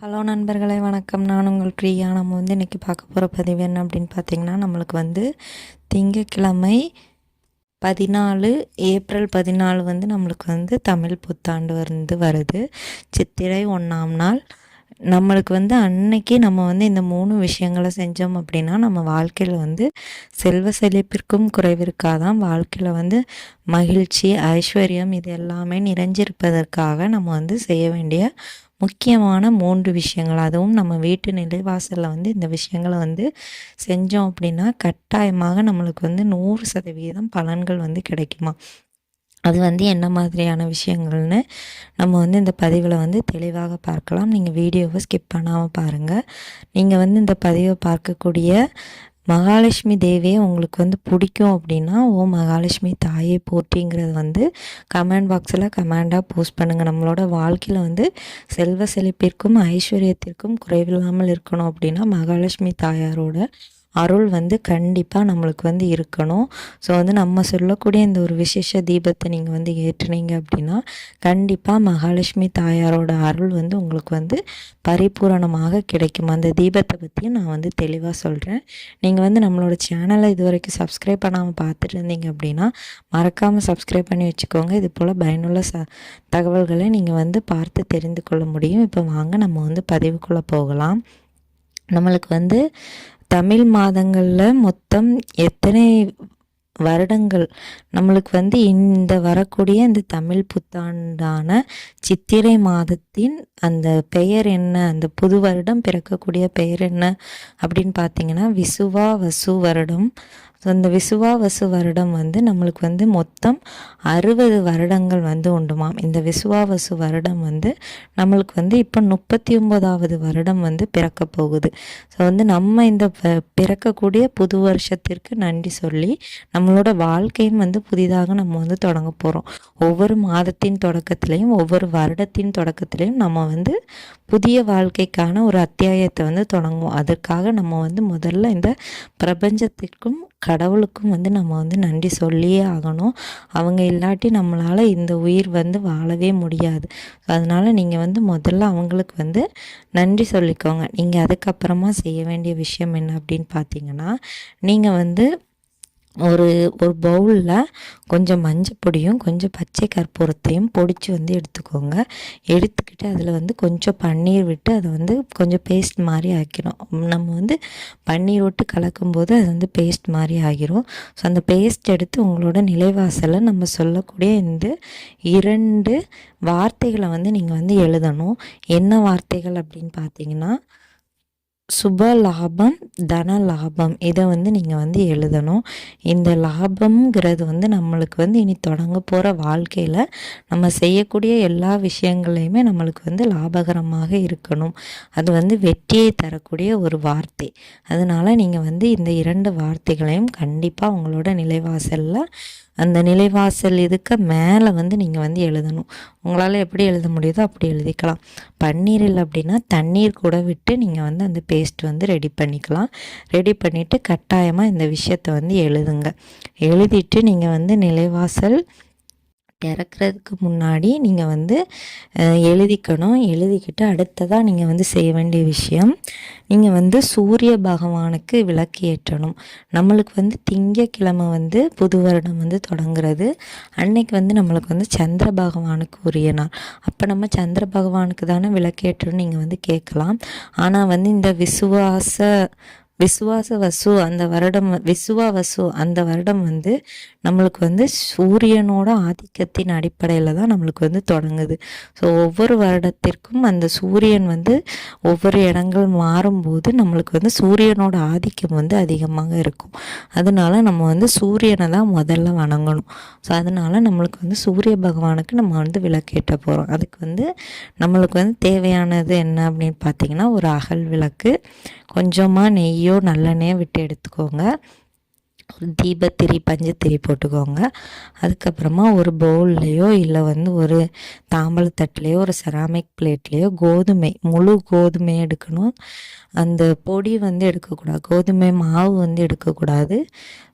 Hello நண்பர்களே வணக்கம். நான் உங்கள் பிரியா. நம்ம வந்து இன்றைக்கி பார்க்க போகிற பதிவு என்ன அப்படின்னு பார்த்தீங்கன்னா நம்மளுக்கு வந்து திங்கக்கிழமை பதினாலு ஏப்ரல் பதினாலு வந்து நம்மளுக்கு வந்து தமிழ் புத்தாண்டு வந்து வருது. சித்திரை ஒன்றாம் நாள். நம்மளுக்கு வந்து அன்னைக்கு நம்ம வந்து இந்த மூணு விஷயங்களை செஞ்சோம் அப்படின்னா நம்ம வாழ்க்கையில் வந்து செல்வ செழிப்பிற்கும் குறைவிற்காதான் வாழ்க்கையில் வந்து மகிழ்ச்சி ஐஸ்வர்யம் இது எல்லாமே நிறைஞ்சிருப்பதற்காக நம்ம வந்து செய்ய வேண்டிய முக்கியமான மூன்று விஷயங்கள். அதுவும் நம்ம வீட்டு நிலைவாசலில் வந்து இந்த விஷயங்களை வந்து செஞ்சோம் அப்படின்னா கட்டாயமாக நம்மளுக்கு வந்து நூறு சதவீதம் பலன்கள் வந்து கிடைக்குமா? அது வந்து என்ன மாதிரியான விஷயங்கள்னு நம்ம வந்து இந்த பதிவில் வந்து தெளிவாக பார்க்கலாம். நீங்கள் வீடியோவை ஸ்கிப் பண்ணாமல் பாருங்கள் நீங்கள் வந்து இந்த பதிவை பார்க்கக்கூடிய மகாலட்சுமி தேவியை உங்களுக்கு வந்து பிடிக்கும் அப்படின்னா ஓ மகாலட்சுமி தாயே போட்டிங்கிறது வந்து கமெண்ட் பாக்ஸில் கமெண்டாக போஸ்ட் பண்ணுங்கள் நம்மளோட வாழ்க்கையில் வந்து செல்வ செழிப்பிற்கும் ஐஸ்வர்யத்திற்கும் குறைவில்லாமல் இருக்கணும் அப்படின்னா மகாலட்சுமி தாயாரோட அருள் வந்து கண்டிப்பாக நம்மளுக்கு வந்து இருக்கணும். ஸோ வந்து நம்ம சொல்லக்கூடிய இந்த ஒரு விசேஷ தீபத்தை நீங்கள் வந்து ஏற்றுனீங்க அப்படின்னா கண்டிப்பாக மகாலட்சுமி தாயாரோட அருள் வந்து உங்களுக்கு வந்து பரிபூரணமாக கிடைக்கும். அந்த தீபத்தை பற்றியும் நான் வந்து தெளிவாக சொல்கிறேன் நீங்கள் வந்து நம்மளோட சேனலை இது வரைக்கும் சப்ஸ்கிரைப் பண்ணாமல் பார்த்துட்டு இருந்தீங்க அப்படின்னா மறக்காமல் சப்ஸ்கிரைப் பண்ணி வச்சுக்கோங்க. இது போல் பயனுள்ள ச தகவல்களை நீங்கள் வந்து பார்த்து தெரிந்து கொள்ள முடியும். இப்போ வாங்க நம்ம வந்து பதிவுக்குள்ளே போகலாம். நம்மளுக்கு வந்து தமிழ் மாதங்களில் மொத்தம் எத்தனை வருடங்கள்? நம்மளுக்கு வந்து இந்த வரக்கூடிய இந்த தமிழ் புத்தாண்டான சித்திரை மாதத்தின் அந்த பெயர் என்ன? அந்த புது வருடம் பிறக்கக்கூடிய பெயர் என்ன? அப்படின்னு பார்த்தீங்கன்னா விசுவா வசு வருடம் ஸோ இந்த விசுவாவசு வருடம் வந்து நம்மளுக்கு வந்து மொத்தம் அறுபது வருடங்கள் வந்து உண்டுமாம் இந்த விசுவாவசு வருடம் வந்து நம்மளுக்கு வந்து இப்போ முப்பத்தி ஒம்போதாவது வருடம் வந்து பிறக்க போகுது. ஸோ வந்து நம்ம இந்த பிறக்கக்கூடிய புது வருஷத்திற்கு நன்றி சொல்லி நம்மளோட வாழ்க்கையும் வந்து புதிதாக நம்ம வந்து தொடங்க போகிறோம் ஒவ்வொரு மாதத்தின் தொடக்கத்திலையும் ஒவ்வொரு வருடத்தின் தொடக்கத்திலையும் நம்ம வந்து புதிய வாழ்க்கைக்கான ஒரு அத்தியாயத்தை வந்து தொடங்குவோம். அதற்காக நம்ம வந்து முதல்ல இந்த பிரபஞ்சத்திற்கும் கடவுளுக்கும் வந்து நம்ம வந்து நன்றி சொல்லியே ஆகணும். அவங்க இல்லாட்டி நம்மளால் இந்த உயிர் வந்து வாழவே முடியாது. அதனால் நீங்கள் வந்து முதல்ல அவங்களுக்கு வந்து நன்றி சொல்லிக்கோங்க. நீங்கள் அதுக்கப்புறமா செய்ய வேண்டிய விஷயம் என்ன அப்படின்னு பார்த்தீங்கன்னா நீங்கள் வந்து ஒரு ஒரு பவுலில் கொஞ்சம் மஞ்சள் பொடியும் கொஞ்சம் பச்சை கற்பூரத்தையும் பொடிச்சு வந்து எடுத்துக்கோங்க. எடுத்துக்கிட்டு அதில் வந்து கொஞ்சம் பன்னீர் விட்டு அதை வந்து கொஞ்சம் பேஸ்ட் மாதிரி ஆக்கிடும் நம்ம வந்து பன்னீர் விட்டு கலக்கும்போது அது வந்து பேஸ்ட் மாதிரி ஆகிரும். ஸோ அந்த பேஸ்ட் எடுத்து உங்களோட நிலைவாசலை நம்ம சொல்லக்கூடிய இந்த இரண்டு வார்த்தைகளை வந்து நீங்கள் வந்து எழுதணும். என்ன வார்த்தைகள் அப்படின்னு பார்த்தீங்கன்னா சுப லாபம் தன லாபம் இதை வந்து நீங்கள் வந்து எழுதணும். இந்த லாபம்ங்கிறது வந்து நம்மளுக்கு வந்து இனி தொடங்க போகிற வாழ்க்கையில் நம்ம செய்யக்கூடிய எல்லா விஷயங்களையுமே நம்மளுக்கு வந்து லாபகரமாக இருக்கணும். அது வந்து வெற்றியை தரக்கூடிய ஒரு வார்த்தை. அதனால் நீங்கள் வந்து இந்த இரண்டு வார்த்தைகளையும் கண்டிப்பாக உங்களோட நிலைவாசலில் அந்த நிலைவாசல் இதுக்கு மேலே வந்து நீங்கள் வந்து எழுதணும். உங்களால் எப்படி எழுத முடியுதோ அப்படி எழுதிக்கலாம். பன்னீர் இல்லை அப்படின்னா தண்ணீர் கூட விட்டு நீங்கள் வந்து அந்த பேஸ்ட் வந்து ரெடி பண்ணிக்கலாம். ரெடி பண்ணிவிட்டு கட்டாயமாக இந்த விஷயத்தை வந்து எழுதுங்க. எழுதிட்டு நீங்கள் வந்து நிலைவாசல் இறக்குறதுக்கு முன்னாடி நீங்கள் வந்து எழுதிக்கணும். எழுதிக்கிட்டு அடுத்ததாக நீங்கள் வந்து செய்ய வேண்டிய விஷயம் நீங்கள் வந்து சூரிய பகவானுக்கு விளக்கு ஏற்றணும். நம்மளுக்கு வந்து திங்கக்கிழமை வந்து புது வருடம் வந்து தொடங்குறது. அன்னைக்கு வந்து நம்மளுக்கு வந்து சந்திர பகவானுக்கு உரிய நாள். அப்போ நம்ம சந்திர பகவானுக்கு தானே விளக்கேற்றணும் நீங்கள் வந்து கேட்கலாம். ஆனால் வந்து இந்த விசுவாச விசுவாச வசு அந்த வருடம் விசுவா வசு அந்த வருடம் வந்து நம்மளுக்கு வந்து சூரியனோட ஆதிக்கத்தின் அடிப்படையில் தான் நம்மளுக்கு வந்து தொடங்குது. ஸோ ஒவ்வொரு வருடத்திற்கும் அந்த சூரியன் வந்து ஒவ்வொரு இடங்கள் மாறும்போது நம்மளுக்கு வந்து சூரியனோட ஆதிக்கம் வந்து அதிகமாக இருக்கும். அதனால நம்ம வந்து சூரியனை தான் முதல்ல வணங்கணும். ஸோ அதனால நம்மளுக்கு வந்து சூரிய பகவானுக்கு நம்ம வந்து விளக்கேற்ற போகிறோம் அதுக்கு வந்து நம்மளுக்கு வந்து தேவையானது என்ன அப்படின்னு பார்த்தீங்கன்னா ஒரு அகல் விளக்கு கொஞ்சமாக நெய்யோ நல்லெண்ணெயோ விட்டு எடுத்துக்கோங்க. ஒரு தீபத்திரி பஞ்சத்திரி போட்டுக்கோங்க. அதுக்கப்புறமா ஒரு பவுல்லையோ இல்லை வந்து ஒரு தாம்பழத்தட்டுலேயோ ஒரு செராமிக் பிளேட்லேயோ கோதுமை முழு கோதுமை எடுக்கணும். அந்த பொடி வந்து எடுக்கக்கூடாது. கோதுமை மாவு வந்து எடுக்கக்கூடாது.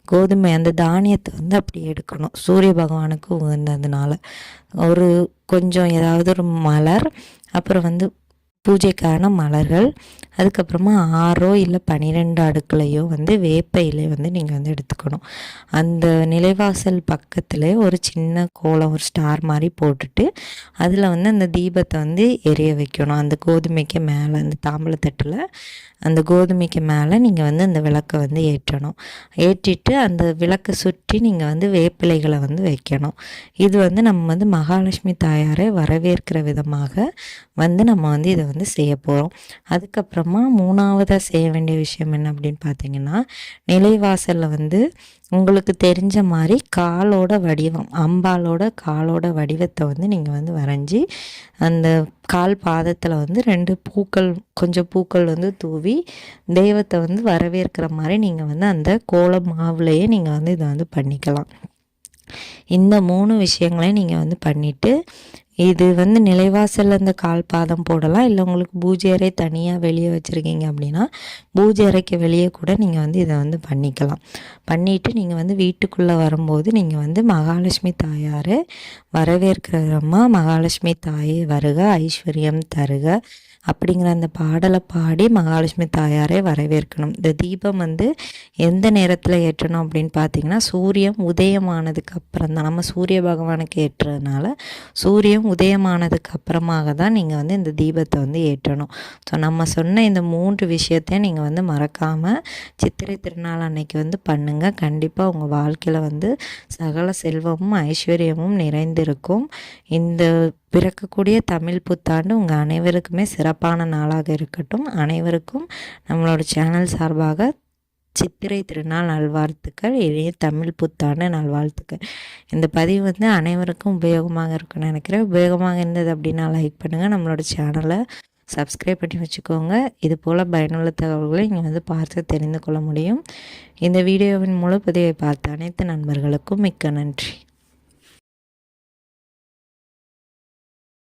கோதுமை அந்த தானியத்தை வந்து அப்படி எடுக்கணும். சூரிய பகவானுக்கு உகந்ததுனால. ஒரு கொஞ்சம் ஏதாவது ஒரு மலர் அப்புறம் வந்து பூஜைக்கான மலர்கள் அதுக்கப்புறமா ஆறோ இல்லை பன்னிரெண்டு அடுக்கலையோ வந்து வேப்ப இலை வந்து நீங்கள் வந்து எடுத்துக்கணும். அந்த நிலைவாசல் பக்கத்தில் ஒரு சின்ன கோலம் ஒரு ஸ்டார் மாதிரி போட்டுட்டு அதில் வந்து அந்த தீபத்தை வந்து எரிய வைக்கணும். அந்த கோதுமைக்கு மேலே அந்த தாம்பளத்தட்டில் அந்த கோதுமைக்கு மேலே நீங்கள் வந்து அந்த விளக்கை வந்து ஏற்றணும். ஏற்றிட்டு அந்த விளக்கை சுற்றி நீங்கள் வந்து வேப்பிலைகளை வந்து வைக்கணும். இது வந்து நம்ம வந்து மகாலட்சுமி தாயாரை வரவேற்கிற விதமாக வந்து நம்ம வந்து இதை வந்து செய்ய போகிறோம் அதுக்கப்புறமா மூணாவதாக செய்ய வேண்டிய விஷயம் என்ன அப்படின்னு பார்த்தீங்கன்னா நிலைவாசலில் வந்து உங்களுக்கு தெரிஞ்ச மாதிரி காலோட வடிவம் அம்பாலோட காலோட வடிவத்தை வந்து நீங்கள் வந்து வரைஞ்சி அந்த கால் பாதத்தில் வந்து ரெண்டு பூக்கள் கொஞ்சம் பூக்கள் வந்து தூவி தெய்வத்தை வந்து வரவேற்கிற மாதிரி நீங்கள் வந்து அந்த கோல மாவுலேயே நீங்கள் வந்து இதை வந்து பண்ணிக்கலாம். இந்த மூணு விஷயங்களையும் நீங்கள் வந்து பண்ணிவிட்டு இது வந்து நிலைவாசலில் இந்த கால் பாதம் போடலாம். இல்லை உங்களுக்கு பூஜை அறை தனியாக வெளியே வச்சுருக்கீங்க அப்படின்னா பூஜை அறைக்கு வெளியே கூட நீங்கள் வந்து இதை வந்து பண்ணிக்கலாம். பண்ணிவிட்டு நீங்கள் வந்து வீட்டுக்குள்ளே வரும்போது நீங்கள் வந்து மகாலட்சுமி தாயார் வரவேற்கிறமா மகாலட்சுமி தாயே வருக ஐஸ்வர்யம் தருக அப்படிங்கிற அந்த பாடலை பாடி மகாலட்சுமி தாயாரை வரவேற்கணும். இந்த தீபம் வந்து எந்த நேரத்தில் ஏற்றணும் அப்படின்னு பார்த்தீங்கன்னா சூரியன் உதயமானதுக்கு அப்புறம் தான். நம்ம சூரிய பகவானுக்கு ஏற்றுறதுனால சூரியன் உதயமானதுக்கு அப்புறமாக தான் நீங்கள் வந்து இந்த தீபத்தை வந்து ஏற்றணும். ஸோ நம்ம சொன்ன இந்த மூன்று விஷயத்தையும் நீங்கள் வந்து மறக்காமல் சித்திரை திருநாள் அன்னைக்கு வந்து பண்ணுங்கள் கண்டிப்பாக உங்கள் வாழ்க்கையில் வந்து சகல செல்வமும் ஐஸ்வர்யமும் நிறைந்திருக்கும். இந்த பிறக்கக்கூடிய தமிழ் புத்தாண்டு உங்கள் அனைவருக்குமே சிறப்பான நாளாக இருக்கட்டும். அனைவருக்கும் நம்மளோட சேனல் சார்பாக சித்திரை திருநாள் நல்வாழ்த்துக்கள் இளைய தமிழ் புத்தாண்டு நல்வாழ்த்துக்கள். இந்த பதிவு வந்து அனைவருக்கும் உபயோகமாக இருக்கும்னு நினைக்கிறேன். உபயோகமாக இருந்தது அப்படின்னா லைக் பண்ணுங்கள் நம்மளோட சேனலை சப்ஸ்கிரைப் பண்ணி வச்சுக்கோங்க. இது போல் பயனுள்ள தகவல்களை இங்கே வந்து பார்த்து தெரிந்து கொள்ள முடியும். இந்த வீடியோவின் மூலம் பதிவை பார்த்த அனைத்து நண்பர்களுக்கும் மிக்க நன்றி.